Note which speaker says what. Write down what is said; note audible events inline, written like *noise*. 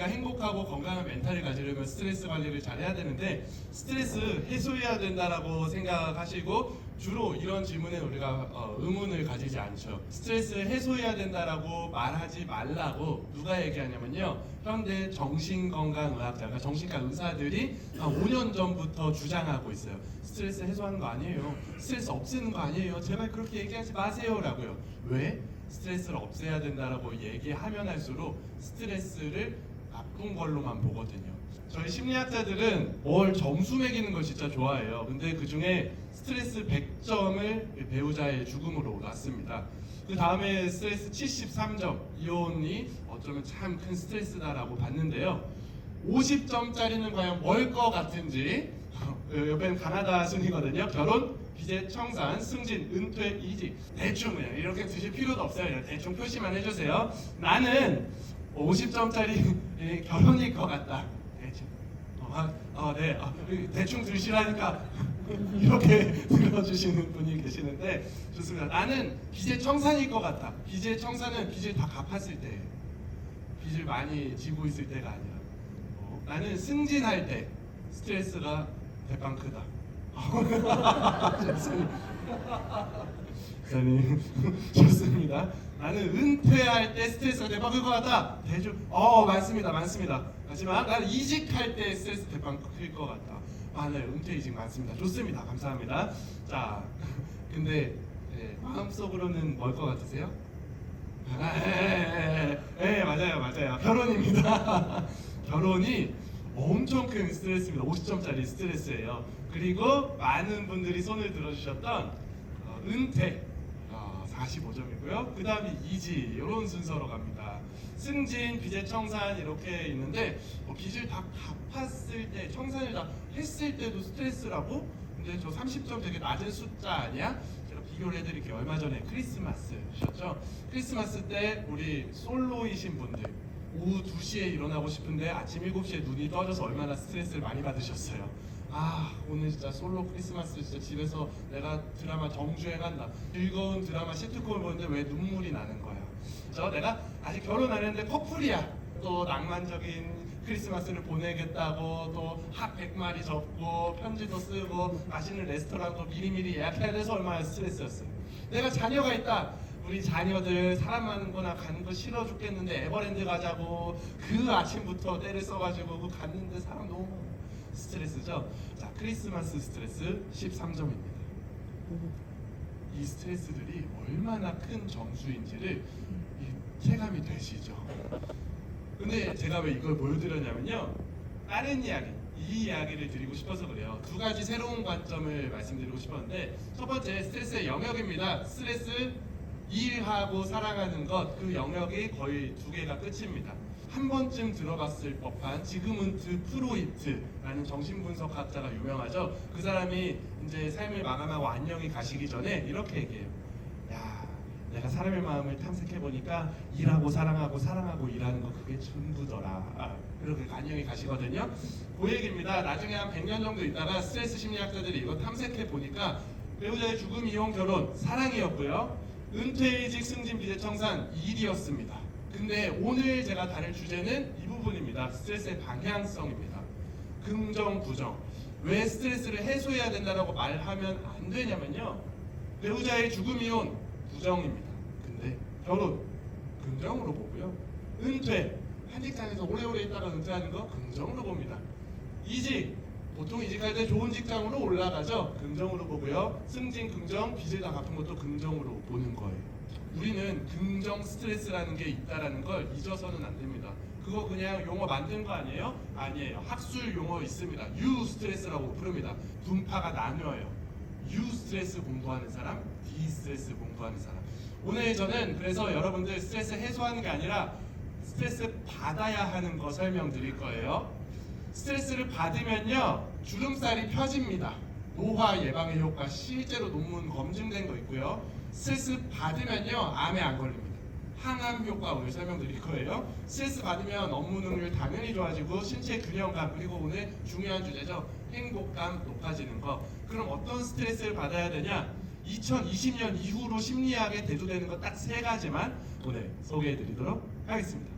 Speaker 1: 우리가 행복하고 건강한 멘탈을 가지려면 스트레스 관리를 잘 해야 되는데 스트레스 해소해야 된다라고 생각하시고 주로 이런 질문에 우리가 어, 의문을 가지지 않죠. 스트레스 해소해야 된다라고 말하지 말라고 누가 얘기하냐면요. 현대 정신건강의학자가 정신과 의사들이 한 5년 전부터 주장하고 있어요. 스트레스 해소하는 거 아니에요. 스트레스 없애는 거 아니에요. 제발 그렇게 얘기하지 마세요라고요. 왜? 스트레스를 없애야 된다라고 얘기하면 할수록 스트레스를 나쁜 걸로만 보거든요. 저희 심리학자들은 뭘 점수 매기는 걸 진짜 좋아해요. 근데 그 중에 스트레스 100점을 배우자의 죽음으로 놨습니다. 그 다음에 스트레스 73점, 이혼이 어쩌면 참 큰 스트레스다라고 봤는데요. 50점짜리는 과연 뭘 것 같은지 *laughs* 그 옆에는 가나다 순이거든요. 결혼, 비제, 청산, 승진, 은퇴, 이직 대충 그냥 이렇게 드실 필요도 없어요. 그냥 대충 표시만 해주세요. 나는 50점짜리 *laughs* 결혼일 것 같다. 대충. 어, 아, 어, 네. 아, 대충 들으시라니까 *laughs* 이렇게 *laughs* 들어주시는 분이 계시는데 좋습니다. 나는 빚의 청산일 것 같아. 빚의 청산은 빚을 다 갚았을 때, 빚을 많이 지고 있을 때가 아니라. 어, 나는 승진할 때 스트레스가 대빵 크다. 기사님 *laughs* 좋습니다. 나는 은퇴할 때 스트레스가 클것 같다. 대주 어 많습니다, 많습니다. 하지만 나는 이직할 때 스트레스 클것 같다. 많아요. 은퇴 이직 많습니다. 좋습니다. 감사합니다. 자, *laughs* 근데 네, 마음속으로는 뭘 것 같으세요? 아, 예, 맞아요, 맞아요. 결혼입니다. *laughs* 결혼이 엄청 큰 스트레스입니다. 50점짜리 스트레스예요. 그리고 많은 분들이 손을 들어주셨던 어, 은퇴 어, 45점이고요. 그 다음에 이지 이런 순서로 갑니다. 승진, 비제, 청산 이렇게 있는데 뭐 빚을 다 갚았을 때, 청산을 다 했을 때도 스트레스라고? 근데 저 30점 되게 낮은 숫자 아니야? 제가 비교를 해드릴게요. 얼마 전에 크리스마스셨죠? 크리스마스 때 우리 솔로이신 분들 오후 2시에 일어나고 싶은데 아침 7시에 눈이 떠져서 얼마나 스트레스를 많이 받으셨어요. 아 오늘 진짜 솔로 크리스마스 진짜 집에서 내가 드라마 정주행 한다. 즐거운 드라마 시트콤을 보는데 왜 눈물이 나는 거야? 저 내가 아직 결혼 안 했는데 커플이야. 또 낭만적인 크리스마스를 보내겠다고 또핫 100마리 접고 편지도 쓰고 맛있는 레스토랑도 미리미리 예약해야 돼서 얼마나 스트레스였어요 내가 자녀가 있다. 우리 자녀들 사람 많은 거나 가는 거 싫어 죽겠는데 에버랜드 가자고 그 아침부터 때를 써가지고 그 갔는데 사람 너무. 스트레스죠. 자 크리스마스 스트레스 13점입니다. 이 스트레스들이 얼마나 큰 점수인지를 이 체감이 되시죠. 근데 제가 왜 이걸 보여드렸냐면요. 다른 이야기, 이 이야기를 드리고 싶어서 그래요. 두 가지 새로운 관점을 말씀드리고 싶었는데 첫 번째 스트레스의 영역입니다. 스트레스 일하고 사랑하는 것 그 영역이 거의 두 개가 끝입니다. 한 번쯤 들어봤을 법한 지금은트 프로이트라는 정신분석학자가 유명하죠. 그 사람이 이제 삶을 마감하고 안녕히 가시기 전에 이렇게 얘기해요. 야, 내가 사람의 마음을 탐색해 보니까 일하고 사랑하고 사랑하고 일하는 거 그게 전부더라. 아, 그렇게 안녕히 가시거든요. 그 얘기입니다. 나중에 한 100년 정도 있다가 스트레스 심리학자들이 이거 탐색해 보니까 배우자의 죽음, 이혼, 결혼, 사랑이었고요. 은퇴 이직, 승진, 비대, 청산, 일이었습니다. 근데 오늘 제가 다룰 주제는 이 부분입니다. 스트레스의 방향성입니다. 긍정, 부정. 왜 스트레스를 해소해야 된다고 말하면 안 되냐면요. 배우자의 죽음, 이혼, 부정입니다. 근데 결혼, 긍정으로 보고요. 은퇴, 한 직장에서 오래오래 있다가 은퇴하는 거 긍정으로 봅니다. 이직, 보통 이직할 때 좋은 직장으로 올라가죠. 긍정으로 보고요. 승진, 긍정, 빚을 다 갚은 것도 긍정으로 보는 거예요. 우리는 긍정 스트레스라는 게 있다라는 걸 잊어서는 안 됩니다. 그거 그냥 용어 만든 거 아니에요? 아니에요. 학술 용어 있습니다. U 스트레스라고 부릅니다. 분파가 나뉘어요. U 스트레스 공부하는 사람, D 스트레스 공부하는 사람. 오늘 저는 그래서 여러분들 스트레스 해소하는 게 아니라 스트레스 받아야 하는 거 설명드릴 거예요. 스트레스를 받으면요 주름살이 펴집니다. 노화 예방의 효과 실제로 논문 검증된 거 있고요. 스트레스 받으면요 암에 안 걸립니다. 항암 효과 오늘 설명드릴 거예요. 스트레스 받으면 업무 능률 당연히 좋아지고 신체 균형감 그리고 오늘 중요한 주제죠. 행복감 높아지는 거. 그럼 어떤 스트레스를 받아야 되냐? 2020년 이후로 심리학에 대두되는 것 딱 세 가지만 오늘 소개해 드리도록 하겠습니다.